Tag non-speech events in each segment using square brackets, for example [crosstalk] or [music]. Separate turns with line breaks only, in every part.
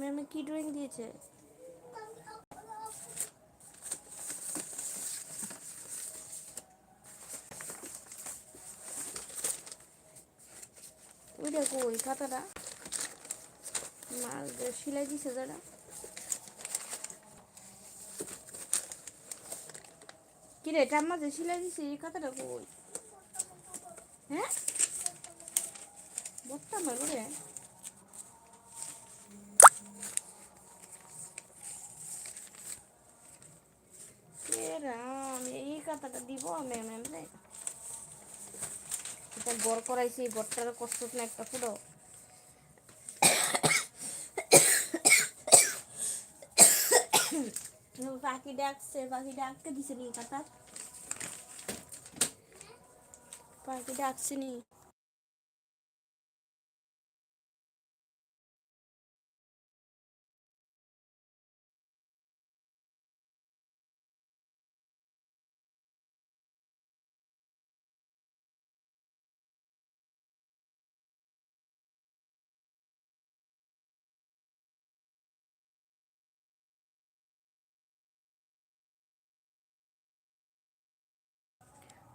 ম্যামে, কি ড্রয়িং দিয়েছে? ওই দেখো, ওই খাতাটা। মাল সিলাই দিছে যারা। কিরে এটার মাঝে সিলাই দিছে, এই খাতাটা কই? হ্যাঁ? বলতাম না রে এ রাম এই কথাটা দিব ম্যাম ম্যাম রে এটা বর করাইছি, বরটার কষ্ট না একটা ফুটো। [coughs] পাখি ডাকছে, পাখি ডাকতে দিছে নি কাটা পাখি ডাকছে নি।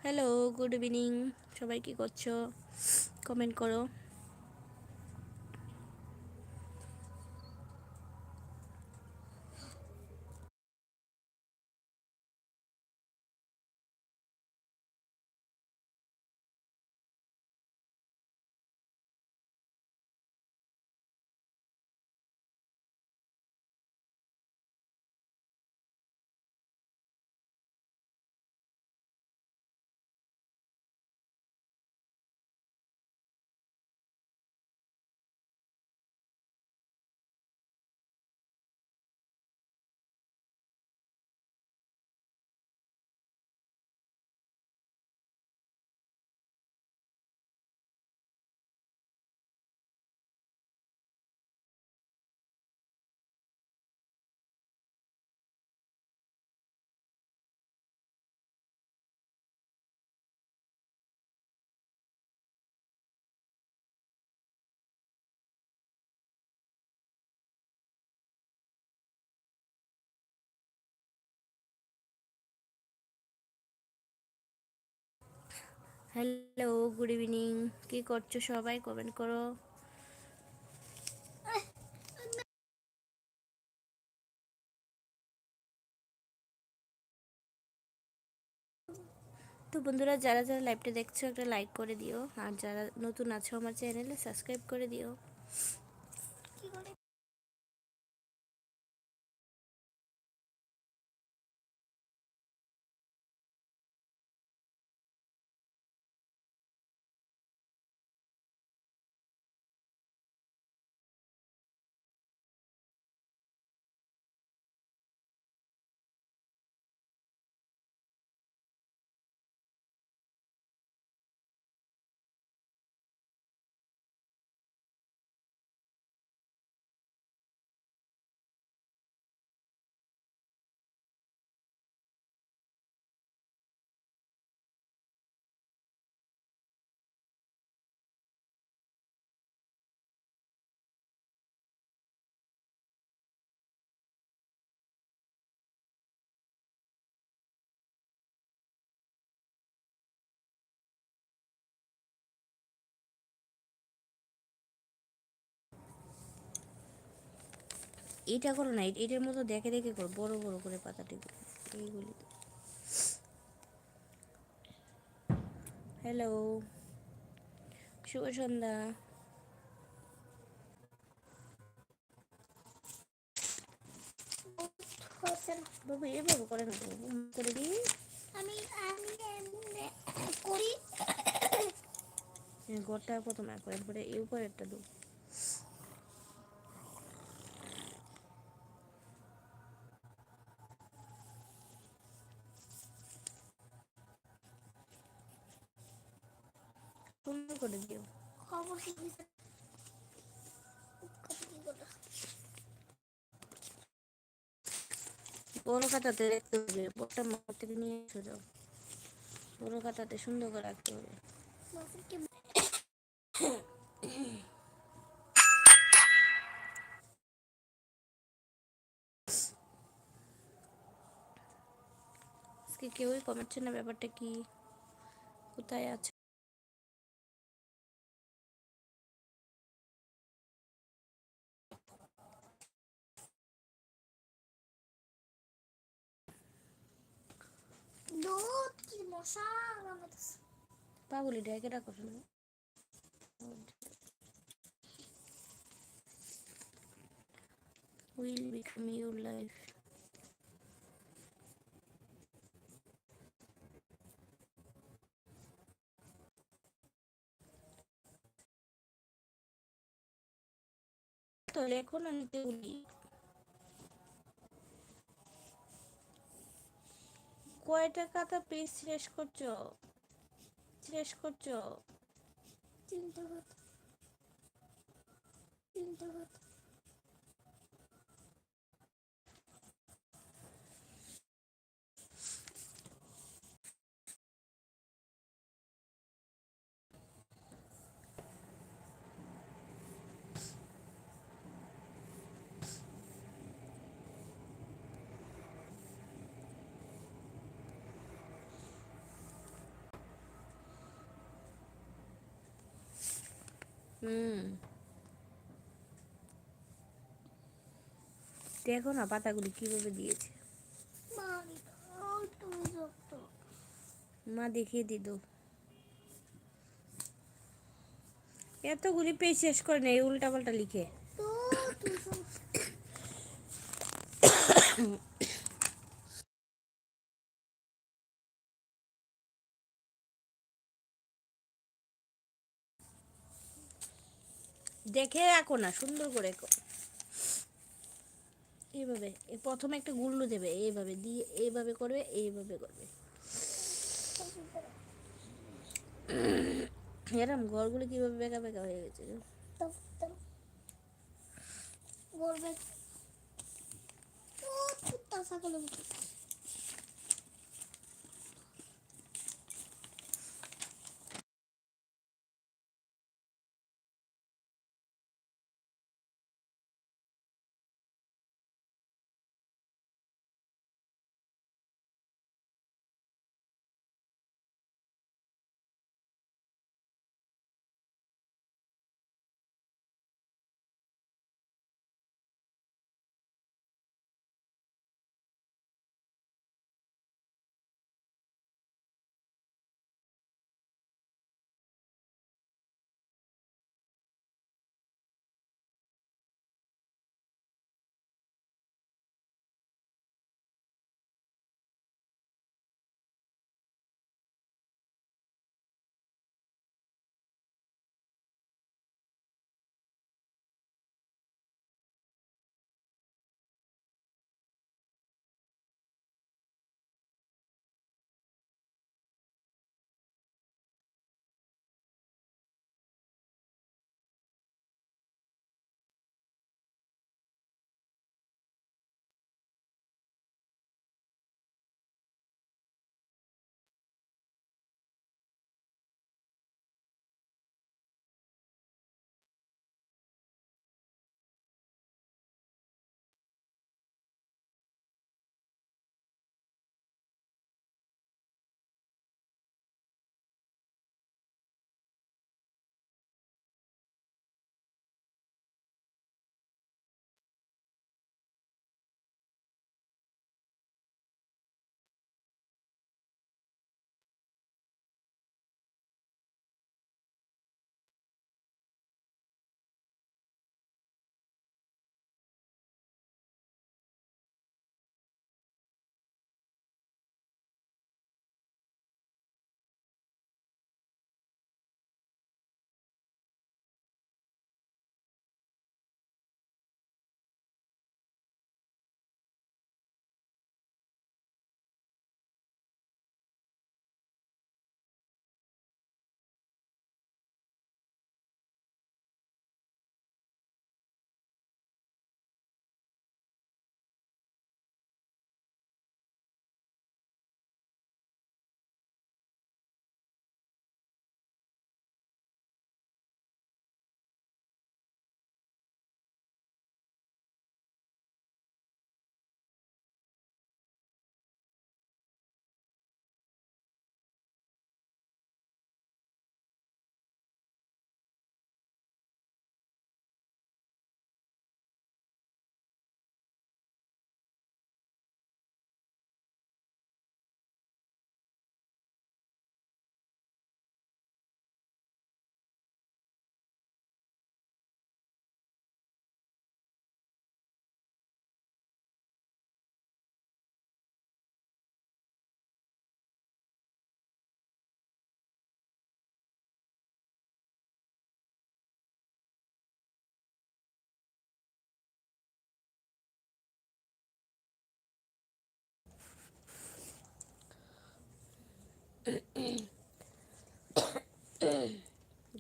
হ্যালো গুড ইভিনিং সবাই কি করছ? কমেন্ট করো। হ্যালো গুড ইভিনিং কি করছ সবাই? কমেন্ট করো। তো বন্ধুরা, যারা যারা লাইভটা দেখছ, একটা লাইক করে দিও। আর যারা নতুন আছো আমার চ্যানেলে সাবস্ক্রাইব করে দিও। এটা করো না এটার মতো দেখে দেখে করো বড় বড় করে পাতাটি এইগুলি হ্যালো শুভ সন্ধ্যা। বাবু এভাবে করে না করে দিই।
আমি আমি করি।
গোটা প্রথমে একবার এই উপরে একটা বড় কাটাতে রাখতে হবে, বড়টা মাঠ নিয়ে এসো যাও। বড় কাটাতে সুন্দর করে রাখতে হবে। কেউই কমেন্টছে না ব্যাপারটা কি? কোথায় আছে?
মশা
পাগলি ডেকে ডাকো শোনো। Will become your life. তো লেখো না নিতে কয়টা কাঁথা পেজ শেষ করছ? শেষ করছ?
তিনটে তিনটে
দেখো না পাতাগুলি কীভাবে দিয়েছে। মা দেখিয়ে দিত এতগুলি পেজ শেষ করে নেই উল্টা পাল্টা লিখে। [coughs] দেখে রাখো না, সুন্দর করে এইভাবে প্রথমে একটা গুল্লু দেবে, এইভাবে দিয়ে, এইভাবে করবে এইভাবে করবে। এরম ঘরগুলো কীভাবে বেকা বেকা হয়ে গেছে
তো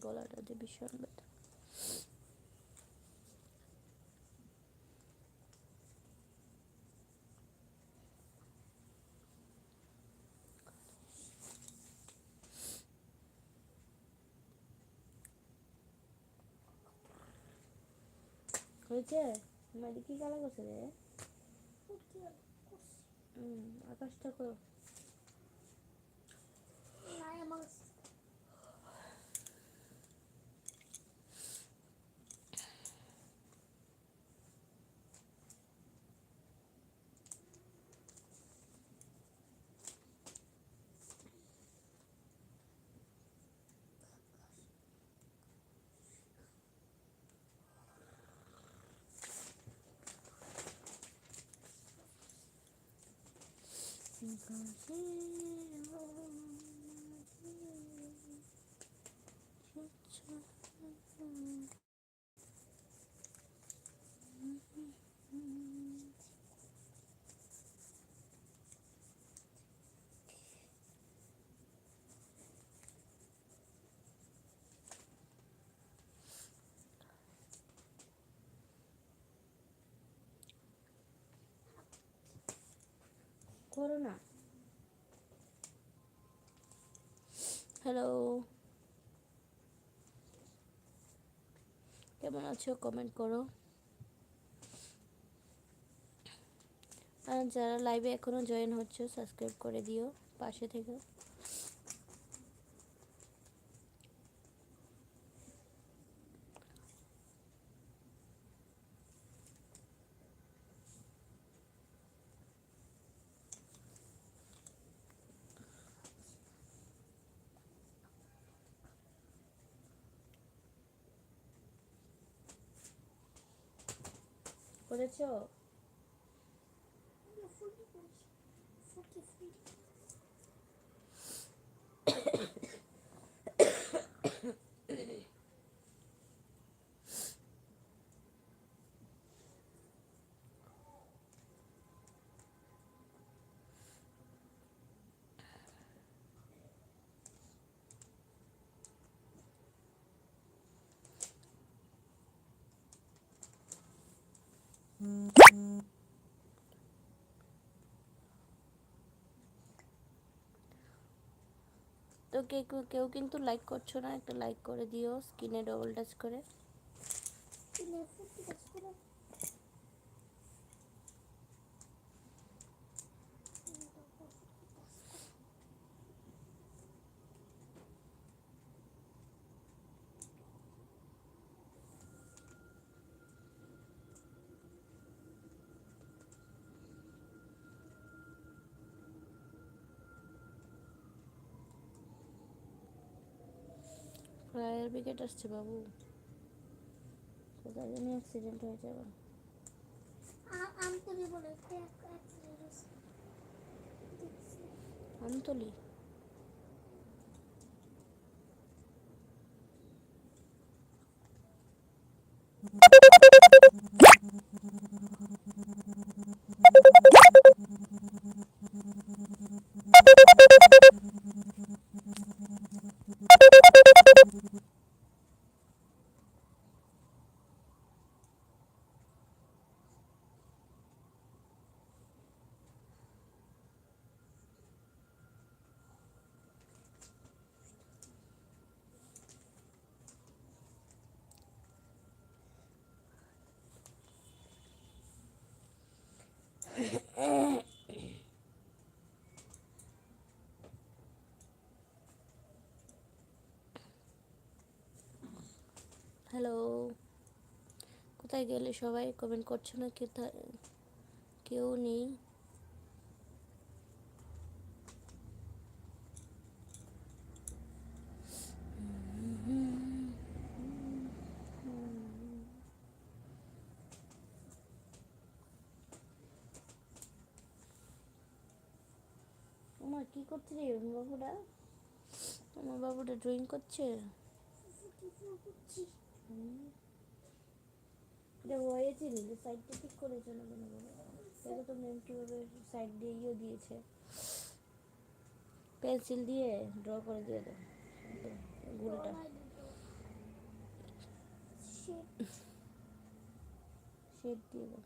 গলাটা যে ভীষণ ব্যথা। হয়েছে? মাদি কি কালা করছে রে?
ফুটকি আর করছি।
হুম আকাশটা করো
নাই আমার
করো না হ্যালো কেমন আছো? কমেন্ট করো। আর যারা লাইভে এখনও জয়েন হচ্ছে সাবস্ক্রাইব করে দিও পাশে থেকে করেছ
ফুটকি
তো কে কেউ- কিন্তু লাইক করছ না, একটা লাইক করে দিও স্ক্রিনে ডবল টাচ করে
কিনে ফুটকি কাজ করে
ফায়ার ব্রিগেড আসছে বাবু কোথায় জানি অ্যাক্সিডেন্ট হয়ে যাবে
আমতলি বলে
আমতলি হ্যালো কোথায় গেলে সবাই কমেন্ট করছ না কোথায় কেউ নেই? আমার কি করছে রে আমার বাবুটা আমার বাবুটা ড্রয়িং করছে।
ফুটকি ফুটকি
চিনি হয়েছে নি সাইডটা ঠিক করেছে না কেন বলো? দেখো তো ম্যাম কীভাবে সাইড দিয়ে ইয়ে দিয়েছে। পেন্সিল দিয়ে ড্র করে দিয়ে দাও। গুলটা
শেড
শেড দিয়ে দাও।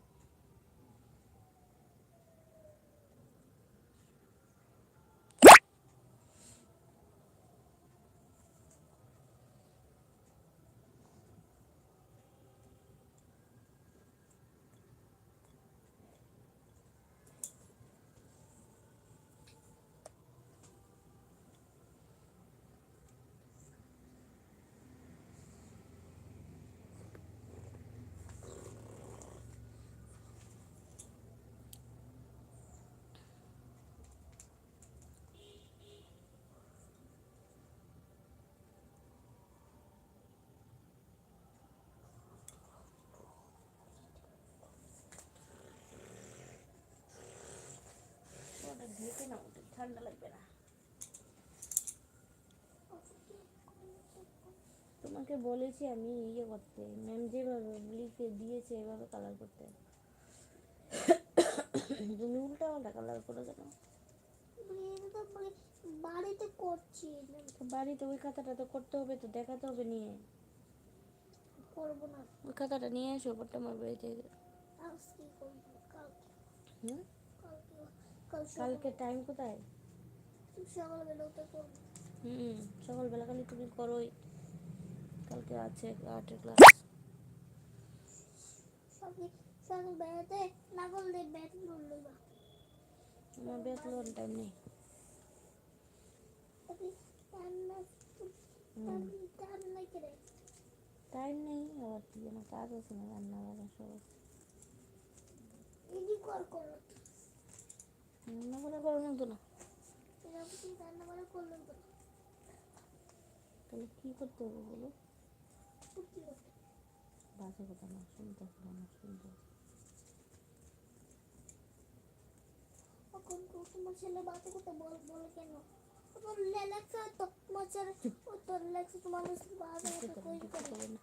ঢেকে নাও ঠান্ডা লাগবে না তোমাকে বলেছি আমি ইয়ে করতে। ম্যাম যেভাবে লিখে দিয়েছে এভাবে কালার করতে। তুমি উল্টা পাল্টা কালার করে কেন?
বাড়িতে করছি।
বাড়িতে ওই খাতাটা তো করতে হবে তো দেখাতে হবে নিয়ে।
করব না।
ওই খাতাটা নিয়ে এসো ওপরটা আমার বাড়িতে। হুম?
কালকে
টাইম কোথায়?
সকালবেলা
সকালবেলা খালি তুমি করোই। কালকে আছে আর্টের ক্লাস
বেড়াতে
টাইম নেই। টাইম নেই, আবার কি কাজ আছে না রান্না বান্না সব।
কর করো।
রান্না করে করার মতো না।
রান্না করে করলেন তো
তাহলে কি করতে হবে বলো? বাজে কথা না, শুনতে হবে, না শুনতে।
এখন তো তোমার ছেলে করতে বল কেন তো তো তোমার তো করে
না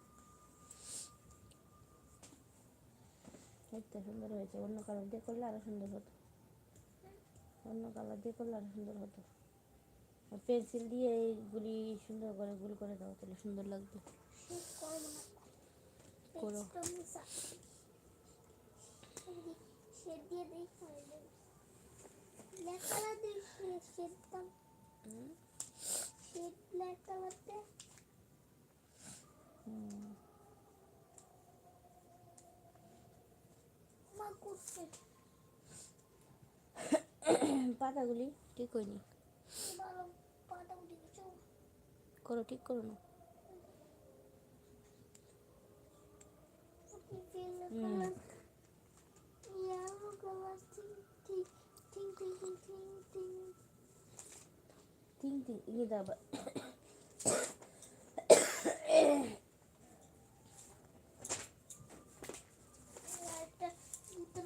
সুন্দর হয়েছে, অন্য কালার দিয়ে করলে আরও সুন্দর হতো। অন্য কালার দিয়ে করলে আরও সুন্দর হতো। পেন্সিল দিয়ে এইগুলি সুন্দর করে গুল করে দাও তাহলে সুন্দর লাগবে। করো।
এক্সট্রা মিশা
পাতাগুলি ঠিক হয়নি। করো, ঠিক করো না। তিন তিন ইয়ে দাও
একটা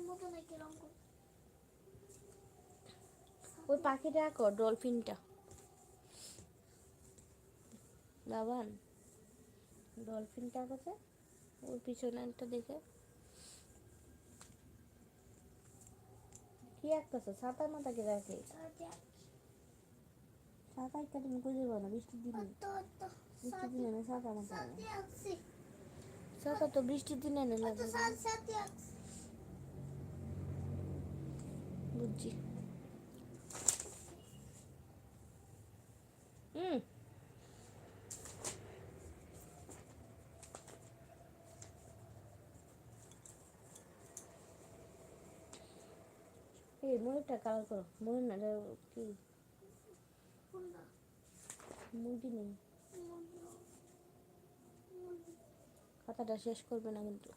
মতো নাকি রঙ করে
ওই পাখিটা আঁকো ডলফিনটা। বাবান ডলফিনটা আঁকোছে ওর পিছনেরটা দেখে। কি আঁকতেছো ছাতা মাথা কে রাখে
সাথে
ছাতা একটা তুমি খুঁজে পাও না, বৃষ্টির দিনে। বৃষ্টির দিনে না ছাতা মাথা ছাতা তো বৃষ্টির দিনে না? বুঝছি। হুম এই ময়ূরটা কালার করো। ময়ূর না কি? মুরগি নেই। খাতাটা শেষ করবে না কিন্তু।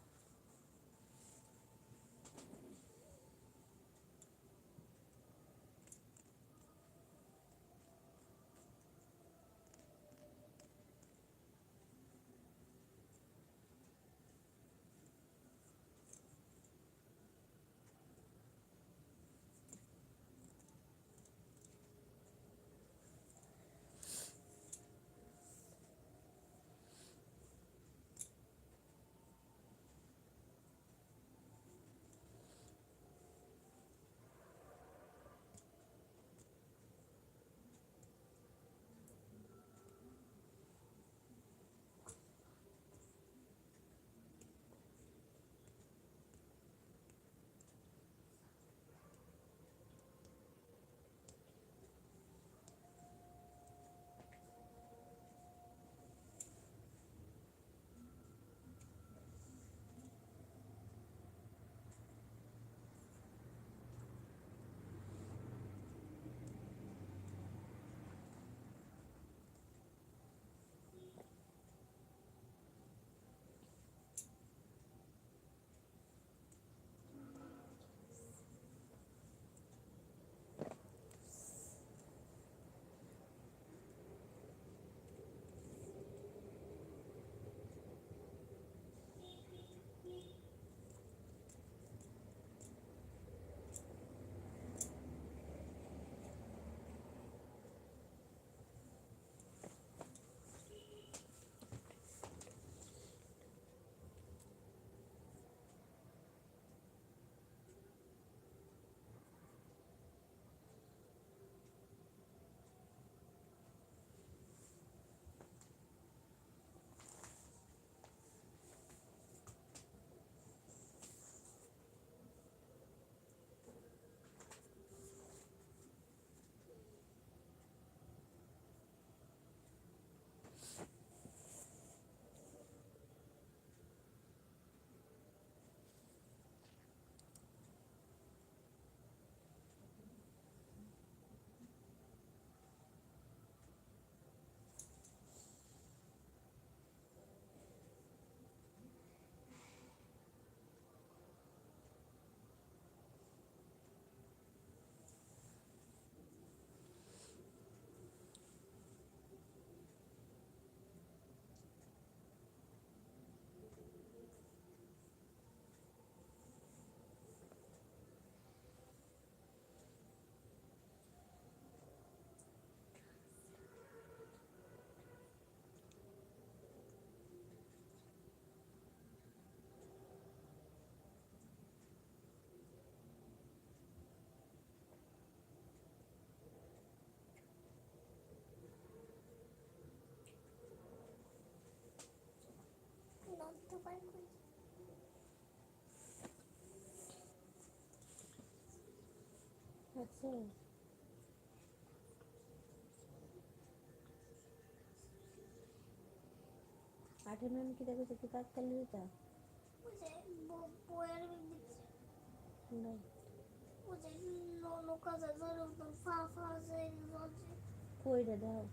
রে দাও।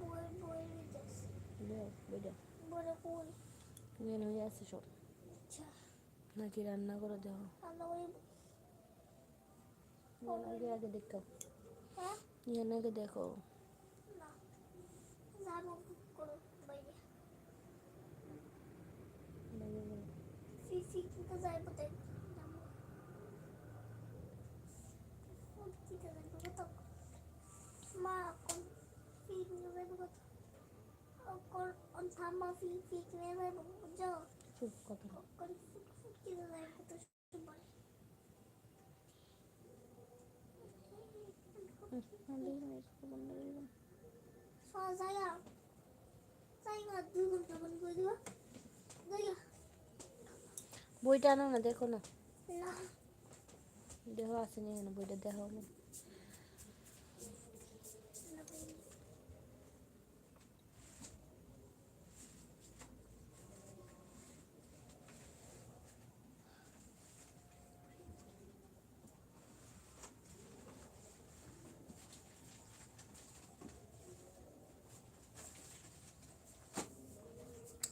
বইয়ের বইয়ের ভিতরে
দাও বইটা।
বইটা কই?
মেন হয়ে আছে সব।
আচ্ছা।
নাকি রান্না করে দেওয়া আগে আগে দেখো। আগে দেখো।
যাইবো
চুপ কথা
কিনে যাইবো তো সবাই
হুম, আমি দেখি না, স্কুল বন্ধ করে দিলাম।
সব জায়গা জায়গা দুই ঘণ্টা বন্ধ করে দিবা জায়গা
বইটা আনো না দেখো না।
দেহ
দেখো আসেনি বইটা দেখো না।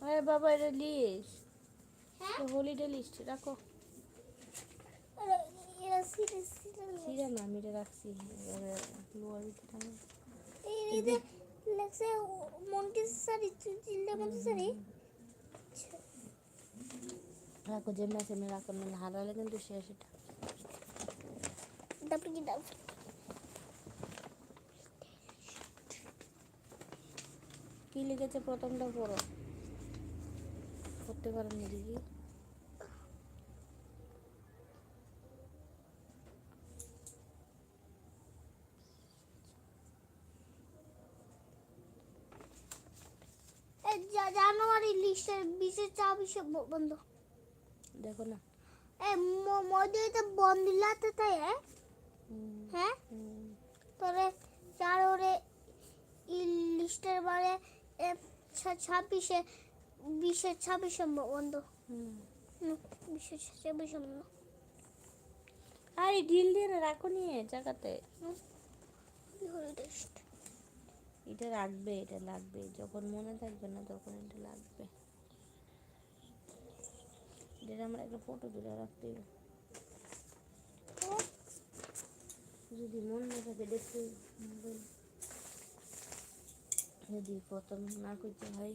আরে বাবা এটা লিস্ট
হ্যাঁ?
হলিডে লিস্ট রাখো। সিরা না আমি এটা রাখছি। লোয়ার ভিতরে
এই যে লেখছে মন্টিসারি চিল্লে মন্টিসারি
রাখো যে আমি রাখো না হারালে কিন্তু শেষ এটা।
তারপরে কি দাও?
কি লিখেছে প্রথমটা পড়ো। করতে পারেন দেখি
জানুয়ারি লিস্টের বিশেষ চা বিশে বন্ধ।
দেখো না।
এই মধ্যে বন্ধ লাতে তাই হ্যাঁ? তোরে চার ওরে লিস্টের বারে এ ছাব্বিশে বিশে ছাব্বিশে বন্ধ। বিশে ছাব্বিশে বন্ধ
আরে ঢিল দিয়ে রাখো নিয়ে জায়গাতে। এটা রাখবে এটা লাগবে। যখন মনে থাকবে না তখন এটা লাগবে। এটা আমরা একটা ফটো তুলে রাখতে। যদি মন না থাকে দেখতে। যদি প্রথম না করতে হয়।